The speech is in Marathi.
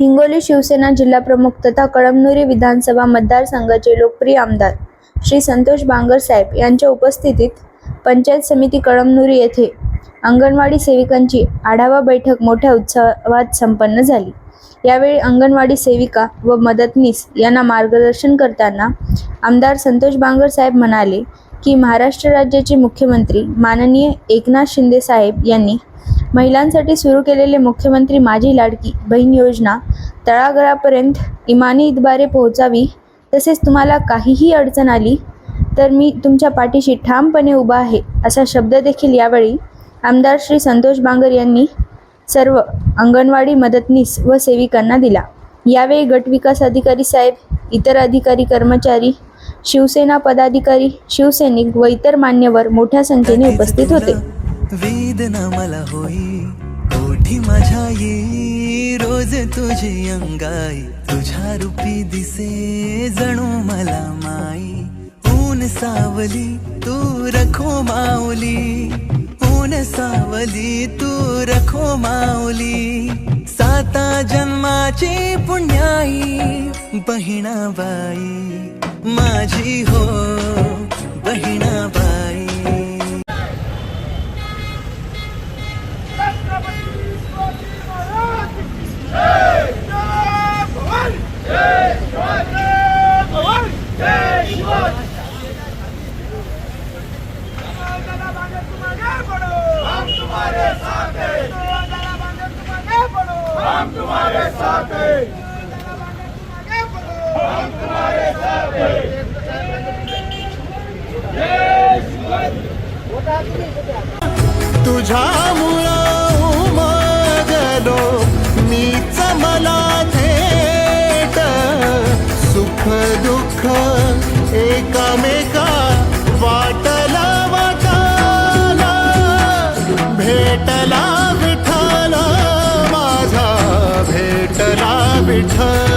हिंगोली शिवसेना जिल्हाप्रमुख तथा कळमनुरी विधानसभा मतदारसंघाचे लोकप्रिय आमदार श्री संतोष बांगर साहेब यांच्या उपस्थितीत पंचायत समिती कळमनुरी येथे अंगणवाडी सेविकांची आढावा बैठक मोठ्या उत्सवात संपन्न झाली. यावेळी अंगणवाडी सेविका व मदतनीस यांना मार्गदर्शन करताना आमदार संतोष बांगर साहेब म्हणाले की महाराष्ट्र राज्याचे मुख्यमंत्री माननीय एकनाथ शिंदे साहेब यांनी महिलांसाठी सुरू केलेले मुख्यमंत्री माझी लाडकी बहीण योजना तळागळापर्यंत इमानी इतबारे पोहोचावी तसेच तुम्हाला काहीही अडचण आली तर मी तुमच्या पाठीशी ठामपणे उभा आहे असा शब्द देखील यावेळी आमदार श्री संतोष बांगर यांनी सर्व अंगणवाडी मदतनीस व सेविकांना दिला. यावेळी गट विकास अधिकारी साहेब इतर अधिकारी कर्मचारी शिवसेना पदाधिकारी शिवसैनिक व इतर मान्यवर मोठ्या संख्येने उपस्थित होते. वेदना मला होई. ओठी माझ्या ये. रोज तुझी अंगाई. तुझ्या रूपी दिसे जणू मला माई. ऊन सावली तू रखो माऊली. ऊन सावली तू रखो माऊली. साता जन्माची पुण्याई बहिणाबाई. माझी हो हम तुम्हारे साथ हम तुम्हारे साथ तुझा तुझ्या मुळा उमगलो मी चमला थेट। सुख दुःख एकमेका वाटला वाटला भेटला विठला विठ्ठल.